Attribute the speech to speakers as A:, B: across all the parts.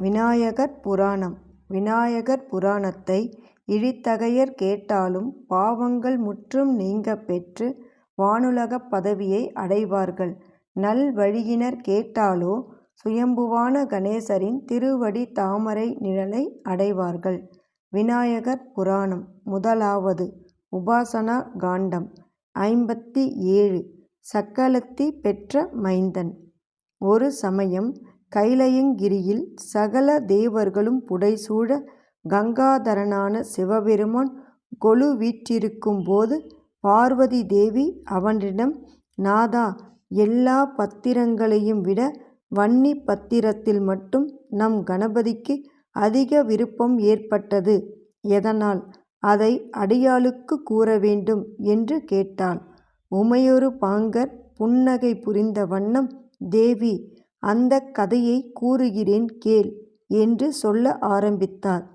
A: விநாயகர் புராணம் விநாயகர் புராணத்தை இழித்தகையர் கேட்டாலும் பாவங்கள் முற்றும் நீங்க பெற்று வானுலகப் பதவியை அடைவார்கள். நல்வழியினர் கேட்டாலோ சுயம்புவான கணேசரின் திருவடி தாமரை நிழலை அடைவார்கள். விநாயகர் புராணம் முதலாவது உபாசனா காண்டம் ஐம்பத்தி ஏழு சக்களத்தி பெற்ற மைந்தன். ஒரு சமயம் கைலயங்கிரியில் சகல தேவர்களும் புடைசூழ கங்காதரனான சிவபெருமான் கொலுவீற்றிருக்கும் போது பார்வதி தேவி அவனிடம் நாதா எல்லா பத்திரங்களையும் விட வன்னி பத்திரத்தில் மட்டும் நம் கணபதிக்கு அதிக விருப்பம் ஏற்பட்டது எதனால்? அதை அடியாளுக்கு கூற வேண்டும் என்று கேட்டாள். உமையொரு பாங்கர் புன்னகை புரிந்த வண்ணம் தேவி அந்த கதையை கூறுகிறேன் கேள் என்று சொல்ல ஆரம்பித்தார்.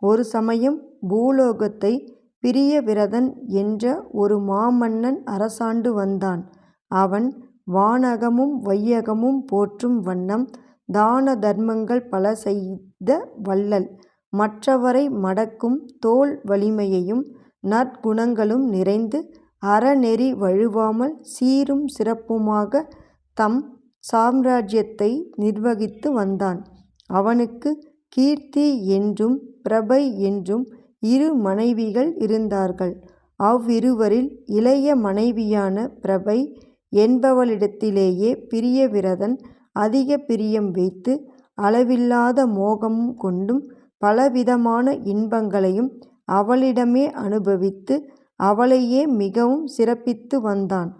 A: ஒரு சமயம் பூலோகத்தை பிரியவிரதன் என்ற ஒரு மாமன்னன் அரசாண்டு வந்தான். அவன் வானகமும் வையகமும் போற்றும் வண்ணம் தான தர்மங்கள் பல செய்த வள்ளல். மற்றவரை மடக்கும் தோல் வலிமையையும் நற்குணங்களும் நிறைந்து அறநெறி வழுவாமல் சீரும் சிறப்புமாகத் தம் சாம்ராஜ்யத்தை நிர்வகித்து வந்தான். அவனுக்கு கீர்த்தி என்றும் பிரபை என்றும் இரு மனைவிகள் இருந்தார்கள். அவ்விருவரில் இளைய மனைவியான பிரபை என்பவளிடத்திலேயே பிரியவிரதன் அதிக பிரியம் வைத்து அளவில்லாத மோகமும் கொண்டும் பலவிதமான இன்பங்களையும் அவளிடமே அனுபவித்து அவளையே மிகவும் சிறப்பித்து வந்தான்.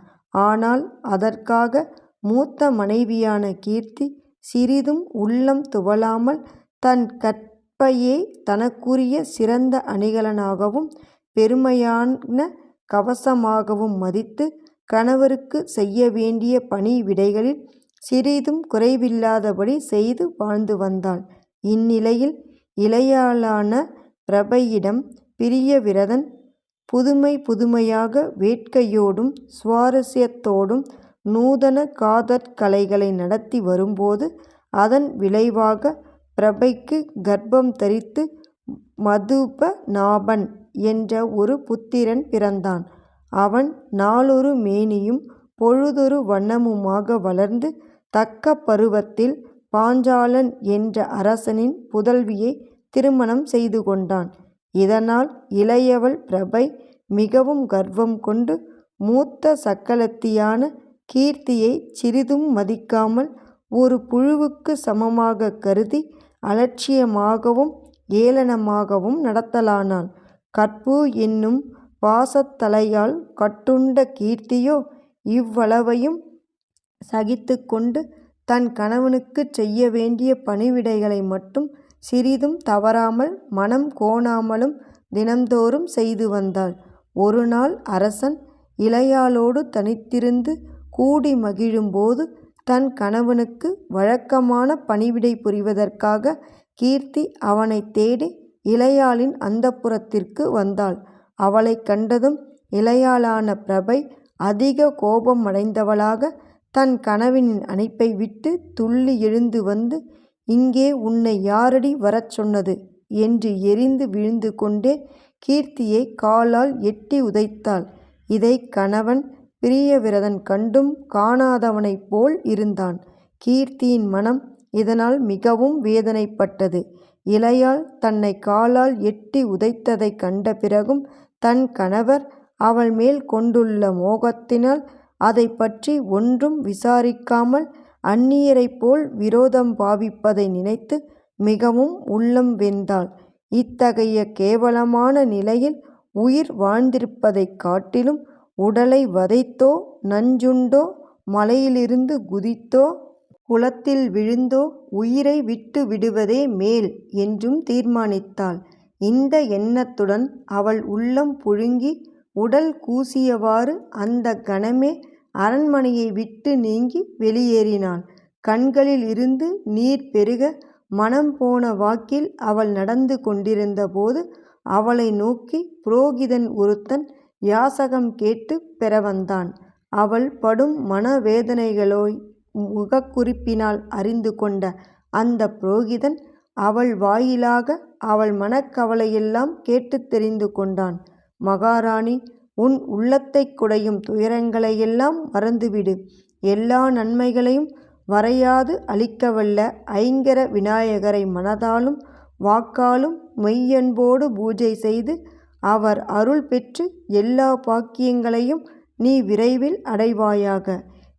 A: ஆனால் அதற்காக மூத்த மனைவியான கீர்த்தி சிறிதும் உள்ளம் துவளாமல் தன் கற்பையே தனக்குரிய சிறந்த அணிகலனாகவும் பெருமையான கவசமாகவும் மதித்து கணவருக்கு செய்ய வேண்டிய பணி விடைகளில் சிறிதும் குறைவில்லாதபடி செய்து வாழ்ந்து வந்தாள். இந்நிலையில் இளையாளான பிரபையிடம் பிரிய விரதன் புதுமை புதுமையாக வேட்கையோடும் சுவாரஸ்யத்தோடும் நூதன காதற்கலைகளை நடத்தி வரும்போது அதன் விளைவாக பிரபைக்கு கர்ப்பம் தரித்து மதுபநாபன் என்ற ஒரு புத்திரன் பிறந்தான். அவன் நாளொரு மேனியும் பொழுதொரு வண்ணமுமாக வளர்ந்து தக்க பருவத்தில் பாஞ்சாலன் என்ற அரசனின் புதல்வியை திருமணம் செய்து கொண்டான். இதனால் இளையவள் பிரபை மிகவும் கர்வம் கொண்டு மூத்த சக்கலத்தியான கீர்த்தியை சிறிதும் மதிக்காமல் ஒரு புழுவுக்கு சமமாக கருதி அலட்சியமாகவும் ஏளனமாகவும் நடத்தலானான் கற்பு என்னும் பாசத்தலையால் கட்டுண்ட கீர்த்தியோ இவ்வளவையும் சகித்து கொண்டு தன் கணவனுக்கு செய்ய வேண்டிய பணிவிடைகளை மட்டும் சிறிதும் தவறாமல் மனம் கோணாமலும் தினந்தோறும் செய்து வந்தாள். ஒருநாள் அரசன் இளையாளோடு தனித்திருந்து கூடி மகிழும்போது தன் கணவனுக்கு வழக்கமான பணிவிடை புரிவதற்காக கீர்த்தி அவனைத் தேடி இளையாளின் அந்தப்புரத்திற்கு வந்தாள். அவளைக் கண்டதும் இளையாளான பிரபை அதிக கோபமடைந்தவளாக தன் கணவனின் அணைப்பை விட்டு துள்ளி எழுந்து வந்து இங்கே உன்னை யாரடி வரச் சொன்னது? என்று எரிந்து விழுந்து கொண்டே கீர்த்தியை காலால் எட்டி உதைத்தாள். இதை கணவன் பிரியவிரதன் கண்டும் காணாதவனைப் போல் இருந்தான். கீர்த்தியின் மனம் இதனால் மிகவும் வேதனைப்பட்டது. இலையால் தன்னை காலால் எட்டி உதைத்ததைக் கண்ட பிறகும் தன் கணவர் அவள் மேல் கொண்டுள்ள மோகத்தினால் அதை பற்றி ஒன்றும் விசாரிக்காமல் அந்நியரைப் போல் விரோதம் பாவிப்பதை நினைத்து மிகவும் உள்ளம் வெந்தாள். இத்தகைய கேவலமான நிலையில் உயிர் வாழ்ந்திருப்பதைக் காட்டிலும் உடலை வதைத்தோ நஞ்சுண்டோ மலையிலிருந்து குதித்தோ குளத்தில் விழுந்தோ உயிரை விட்டு விடுவதே மேல் என்றும் தீர்மானித்தாள். இந்த எண்ணத்துடன் அவள் உள்ளம் புழுங்கி உடல் கூசியவாறு அந்த கணமே அரண்மனையை விட்டு நீங்கி வெளியேறினாள். கண்களில் இருந்து நீர் பெருக மனம் போன வாக்கில் அவள் நடந்து கொண்டிருந்தபோது அவளை நோக்கி புரோகிதன் ஒருத்தன் யாசகம் கேட்டு பெற வந்தான். அவள் படும் மனவேதனைகளோய் முகக்குறிப்பினால் அறிந்து கொண்ட அந்த புரோகிதன் அவள் வாயிலாக அவள் மனக்கவலையெல்லாம் கேட்டுத் தெரிந்து கொண்டான். மகாராணி உன் உள்ளத்தைக் குடையும் துயரங்களையெல்லாம் மறந்துவிடு. எல்லா நன்மைகளையும் வரையாது அளிக்கவல்ல ஐங்கர விநாயகரை மனதாலும் வாக்காலும் மெய்யன்போடு பூஜை செய்து அவர் அருள் பெற்று எல்லா பாக்கியங்களையும் நீ விரைவில் அடைவாயாக.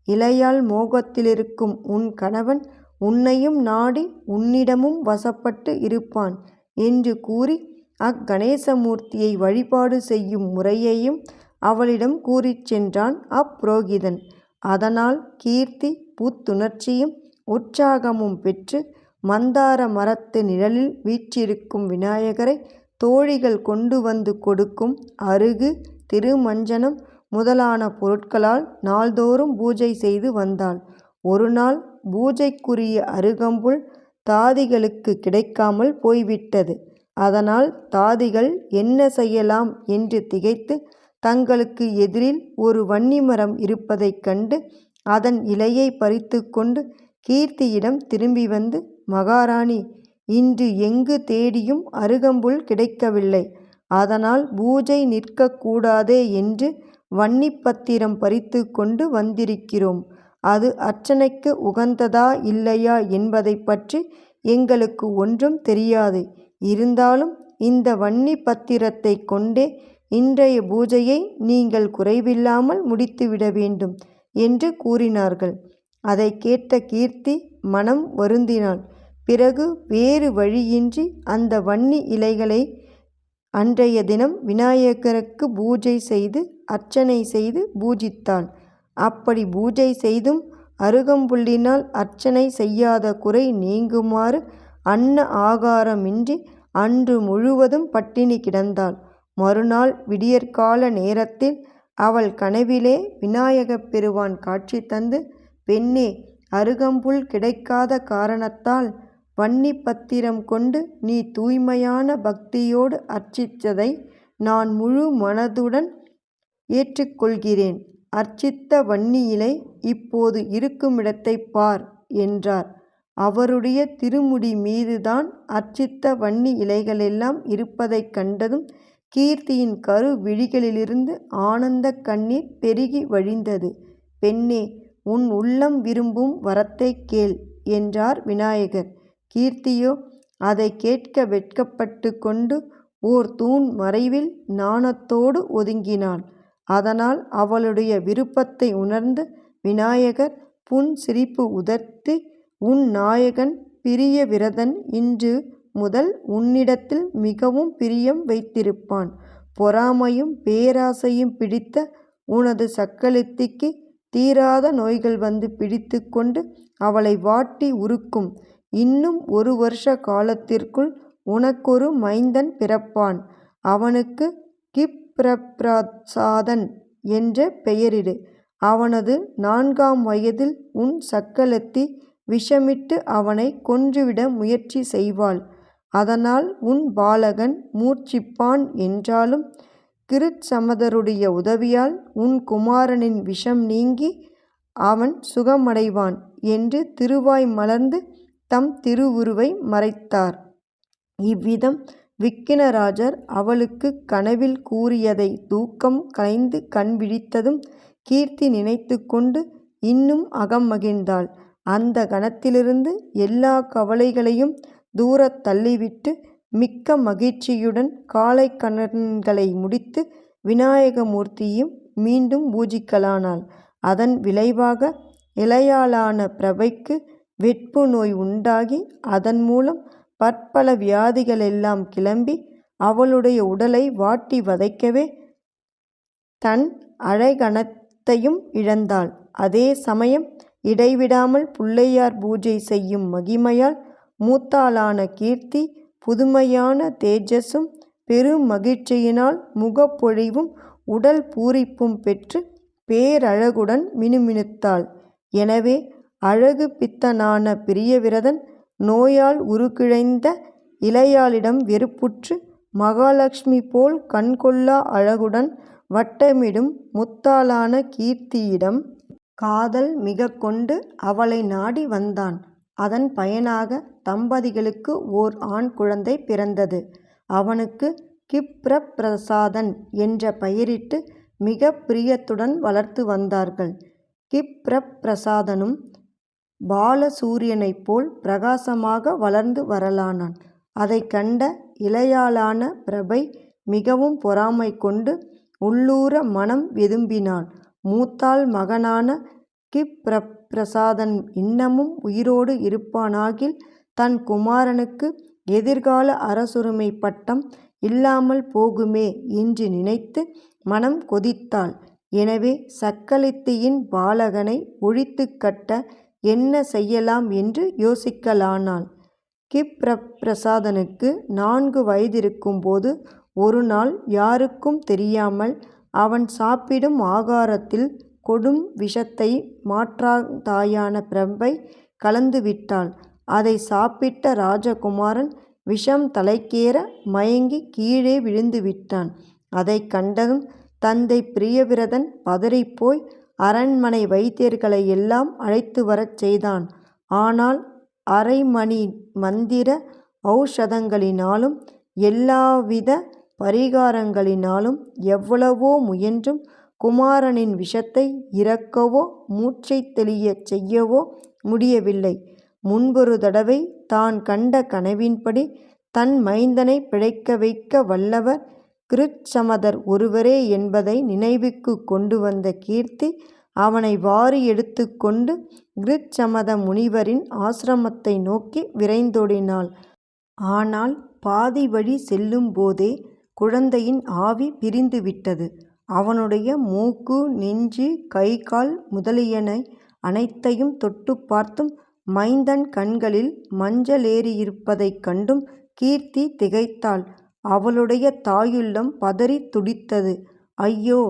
A: இளையாள் மோகத்திலிருக்கும் உன் கணவன் உன்னையும் நாடி உன்னிடமும் வசப்பட்டு இருப்பான் என்று கூறி அக்கணேசமூர்த்தியை வழிபாடு செய்யும் முறையையும் அவளிடம் கூறிச் சென்றான் அப்புரோகிதன். அதனால் கீர்த்தி புத்துணர்ச்சியும் உற்சாகமும் பெற்று மந்தார மரத்து நிழலில் வீற்றிருக்கும் விநாயகரை தோழிகள் கொண்டு வந்து கொடுக்கும் அருகு திருமஞ்சனம் முதலான பொருட்களால் நாள்தோறும் பூஜை செய்து வந்தாள். ஒருநாள் பூஜைக்குரிய அருகம்புல் தாதிகளுக்கு கிடைக்காமல் போய்விட்டது. அதனால் தாதிகள் என்ன செய்யலாம் என்று திகைத்து தங்களுக்கு எதிரில் ஒரு வன்னிமரம் இருப்பதைக் கண்டு அதன் இலையை பறித்து கொண்டு கீர்த்தியிடம் திரும்பி வந்து மகாராணி இன்று எங்கு தேடியும் அருகம்புல் கிடைக்கவில்லை. அதனால் பூஜை நிற்கக்கூடாதே என்று வன்னிப்பத்திரம் பறித்து கொண்டு வந்திருக்கிறோம். அது அர்ச்சனைக்கு உகந்ததா இல்லையா என்பதைப் பற்றி எங்களுக்கு ஒன்றும் தெரியாது. இருந்தாலும் இந்த வன்னிப்பத்திரத்தைக் கொண்டே இன்றைய பூஜையை நீங்கள் குறைவில்லாமல் முடித்துவிட வேண்டும் என்று கூறினார்கள். அதைக் கேட்ட கீர்த்தி மனம் வருந்தினாள். பிறகு வேறு வழியின்றி அந்த வன்னி இலைகளை அன்றைய தினம் விநாயகருக்கு பூஜை செய்து அர்ச்சனை செய்து பூஜித்தாள். அப்படி பூஜை செய்தும் அருகம்புள்ளினால் அர்ச்சனை செய்யாத குறை நீங்குமாறு அன்ன ஆகாரமின்றி அன்று முழுவதும் பட்டினி கிடந்தாள். மறுநாள் விடியற்கால நேரத்தில் அவள் கனவிலே விநாயகப் பெருவான் காட்சி தந்து பெண்ணே அருகம்புல் கிடைக்காத காரணத்தால் வன்னி பத்திரம் கொண்டு நீ தூய்மையான பக்தியோடு அர்ச்சித்ததை நான் முழு மனதுடன் ஏற்றுக்கொள்கிறேன் அர்ச்சித்த வன்னி இலை இப்போது இருக்குமிடத்தைப் பார் என்றார். அவருடைய திருமுடி மீதுதான் அர்ச்சித்த வன்னி இலைகளெல்லாம் இருப்பதைக் கண்டதும் கீர்த்தியின் கரு விழிகளிலிருந்து ஆனந்த கண்ணீர் பெருகி வழிந்தது. பெண்ணே உன் உள்ளம் விரும்பும் வரத்தைக் கேள் என்றார் விநாயகர். கீர்த்தியோ அதை கேட்க வெட்கப்பட்டு கொண்டு ஓர் தூண் மறைவில் நாணத்தோடு ஒதுங்கினாள். அதனால் அவளுடைய விருப்பத்தை உணர்ந்து விநாயகர் புன் சிரிப்பு உதர்த்தி உன் நாயகன் பிரிய விரதன் இன்று முதல் உன்னிடத்தில் மிகவும் பிரியம் வைத்திருப்பான். பொறாமையும் பேராசையும் பிடித்த உனது சக்களத்திக்கு தீராத நோய்கள் வந்து பிடித்து கொண்டு அவளை வாட்டி உருக்கும். இன்னும் ஒரு வருஷ காலத்திற்குள் உனக்கொரு மைந்தன் பிறப்பான். அவனுக்கு கிப்ரப்ரசாதன் என்ற பெயரிடு. அவனது நான்காம் வயதில் உன் சக்களத்தி விஷமிட்டு அவனை கொன்றுவிட முயற்சி செய்வாள். அதனால் உன் பாலகன் மூர்ச்சிப்பான் என்றாலும் கிருத்சமதருடைய உதவியால் உன் குமாரனின் விஷம் நீங்கி அவன் சுகமடைவான் என்று திருவாய் மலர்ந்து தம் திருவுருவை மறைத்தார். இவ்விதம் விக்கினராஜர் அவளுக்கு கனவில் கூறியதை தூக்கம் கலைந்து கண் விழித்ததும் கீர்த்தி நினைத்து கொண்டு இன்னும் அகம் மகிழ்ந்தாள். அந்த கணத்திலிருந்து எல்லா கவலைகளையும் தூரத் தள்ளிவிட்டு மிக்க மகிழ்ச்சியுடன் காலை கணன்களை முடித்து விநாயகமூர்த்தியும் மீண்டும் பூஜிக்கலானாள். அதன் விளைவாக இளையாளான பிரபைக்கு வெட்பு நோய் உண்டாகி அதன் மூலம் பற்பல வியாதிகளெல்லாம் கிளம்பி அவளுடைய உடலை வாட்டி வதைக்கவே தன் அழகணத்தையும் இழந்தாள். அதே சமயம் இடைவிடாமல் பிள்ளையார் பூஜை செய்யும் மகிமையால் மூத்தாளான கீர்த்தி புதுமையான தேஜஸும் பெரும் மகிழ்ச்சியினால் முகப்பொழிவும் உடல் பூரிப்பும் பெற்று பேரழகுடன் மினுமினுத்தாள். எனவே அழகு பித்தனான பிரியவிரதன் நோயால் உருக்கிழைந்த இளையாளிடம் வெறுப்புற்று மகாலக்ஷ்மி போல் கண்கொள்ளா அழகுடன் வட்டமிடும் முத்தாளான கீர்த்தியிடம் காதல் மிக கொண்டு அவளை நாடி வந்தான். அதன் பயனாக தம்பதிகளுக்கு ஓர் ஆண் குழந்தை பிறந்தது. அவனுக்கு கிப்ரப்பிரசாதன் என்ற பெயரிட்டு மிக பிரியத்துடன் வளர்த்து வந்தார்கள். கிப்ரப்பிரசாதனும் பாலசூரியனைப் போல் பிரகாசமாக வளர்ந்து வரலானான். அதைக் கண்ட இளையாளான பிரபை மிகவும் பொறாமை கொண்டு உள்ளூர மனம் வெதும்பினாள். மூத்தாள் மகனான கிப்ரப்பிரசாதன் இன்னமும் உயிரோடு இருப்பானாகில் தன் குமாரனுக்கு எதிர்கால அரசுரிமை பட்டம் இல்லாமல் போகுமே என்று நினைத்து மனம் கொதித்தாள். எனவே சக்கலித்தியின் பாலகனை ஒழித்து கட்ட என்ன செய்யலாம் என்று யோசிக்கலானாள். கிப்ரப்பிரசாதனுக்கு நான்கு வயதிருக்கும்போது ஒருநாள் யாருக்கும் தெரியாமல் அவன் சாப்பிடும் ஆகாரத்தில் கொடும் விஷத்தை மாற்றாந்தாயான பிரம்பை கலந்துவிட்டாள். அதை சாப்பிட்ட ராஜகுமாரன் விஷம் தலைக்கேற மயங்கிக் கீழே விழுந்து விட்டான் அதைக் கண்டதும் தந்தை பிரியவிரதன் பதறிப்போய் அரண்மனை வைத்தியர்களை எல்லாம் அழைத்து வரச் செய்தான். ஆனால் அரைமணி மந்திர ஔஷதங்களினாலும் எல்லாவித பரிகாரங்களினாலும் எவ்வளவோ முயன்றும் குமாரனின் விஷத்தை இறக்கவோ மூச்சை தெளியச் செய்யவோ முடியவில்லை. முன்பொரு தடவை தான் கண்ட கனவின்படி தன் மைந்தனை பிழைக்க வைக்க வல்லவர் கிருச்சமதர் ஒருவரே என்பதை நினைவுக்குக் கொண்டுவந்த கீர்த்தி அவனை வாரி எடுத்துக்கொண்டு கிருச்சமத முனிவரின் ஆசிரமத்தை நோக்கி விரைந்தோடினாள். ஆனால் பாதி வழி செல்லும்போதே குழந்தையின் ஆவி பிரிந்துவிட்டது. அவனுடைய மூக்கு நெஞ்சு கை கால் முதலியன அனைத்தையும் தொட்டு பார்த்தும் மைந்தன் கண்களில் மஞ்சளேறியிருப்பதைக் கண்டும் கீர்த்தி திகைத்தாள். அவளுடைய தாயுள்ளம் பதறித் துடித்தது. ஐயோ.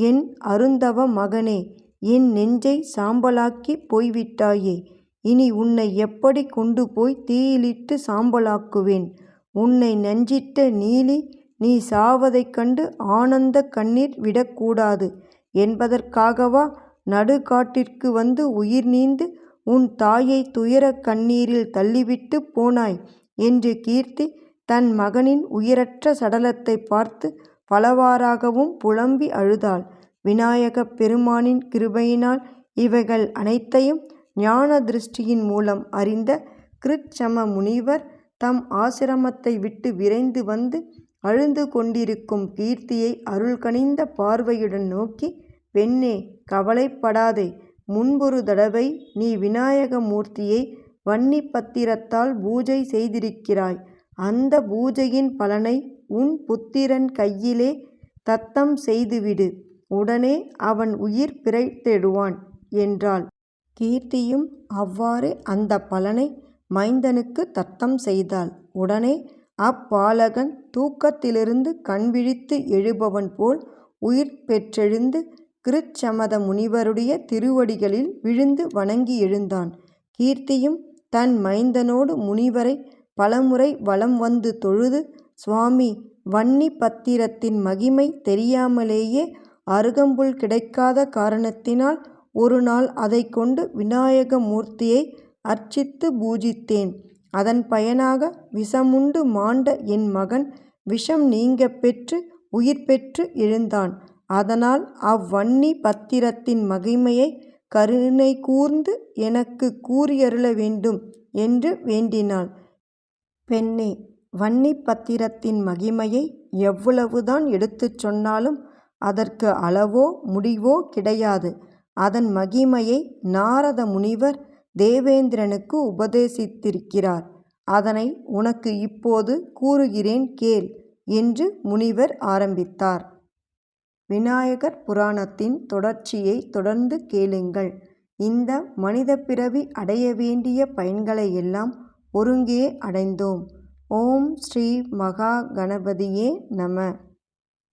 A: என் அருந்தவ மகனே. என் நெஞ்சைச் சாம்பலாக்கிப் போய்விட்டாயே. இனி உன்னை எப்படிக் கொண்டுபோய்த் தீயிலிட்டுச் சாம்பலாக்குவேன்? உன்னை நஞ்சிட்ட நீலி நீ சாவதைக் கண்டு ஆனந்தக் கண்ணீர் விடக்கூடாது என்பதற்காகவா நடுக்காட்டிற்கு வந்து உயிர் நீந்து உன் தாயைத் துயரக் கண்ணீரில் தள்ளிவிட்டுப் போனாய்? என்று கீர்த்தி தன் மகனின் உயிரற்ற சடலத்தைப் பார்த்து பலவாறாகவும் புலம்பி அழுதாள். விநாயகப் பெருமானின் கிருபையினால் இவைகள் அனைத்தையும் ஞான திருஷ்டியின் மூலம் அறிந்த கிருச்சம முனிவர் தம் ஆசிரமத்தை விட்டு விரைந்து வந்து அழுந்து கொண்டிருக்கும் கீர்த்தியை அருள்கனிந்த பார்வையுடன் நோக்கி பெண்ணே. கவலைப்படாதே. முன்பொரு தடவை நீ விநாயக மூர்த்தியை வன்னிப் பத்திரத்தால் பூஜை செய்திருக்கிறாய். அந்த பூஜையின் பலனை உன் புத்திரன் கையிலே தத்தம் செய்துவிடு. உடனே அவன் உயிர் பிழைத்திடுவான் என்றாள். கீர்த்தியும் அவ்வாறே அந்த பலனை மைந்தனுக்குத் தத்தம் செய்தாள். உடனே அப்பாலகன் தூக்கத்திலிருந்து கண்விழித்து எழுபவன் போல் உயிர் பெற்றெழுந்து கிருச்சமத முனிவருடைய திருவடிகளில் விழுந்து வணங்கி எழுந்தான். கீர்த்தியும் தன் மைந்தனோடு முனிவரை பலமுறை வலம் வந்து தொழுது சுவாமி வன்னி பத்திரத்தின் மகிமை தெரியாமலேயே அருகம்புல் கிடைக்காத காரணத்தினால் ஒரு நாள் அதைக் கொண்டு விநாயக மூர்த்தியை அர்ச்சித்து பூஜித்தேன். அதன் பயனாக விஷமுண்டு மாண்ட என் மகன் விஷம் நீங்க பெற்று உயிர் பெற்று எழுந்தான். அதனால் அவ்வன்னி பத்திரத்தின் மகிமையை கருணை கூர்ந்து எனக்கு கூறியருள வேண்டும் என்று வேண்டினாள். பெண்ணே. வன்னி பத்திரத்தின் மகிமையை எவ்வளவுதான் எடுத்துச் சொன்னாலும் அதற்கு அளவோ முடிவோ கிடையாது. அதன் மகிமையை நாரத முனிவர் தேவேந்திரனுக்கு உபதேசித்திருக்கிறார். அதனை உனக்கு இப்போது கூறுகிறேன் கேள் என்று முனிவர் ஆரம்பித்தார். விநாயகர் புராணத்தின் தொடர்ச்சியைத் தொடர்ந்து கேளுங்கள். இந்த மனித பிறவி அடைய வேண்டிய பயன்களையெல்லாம் ஒருங்கே அடைந்தோம். ஓம் ஸ்ரீ மகா கணபதியே நம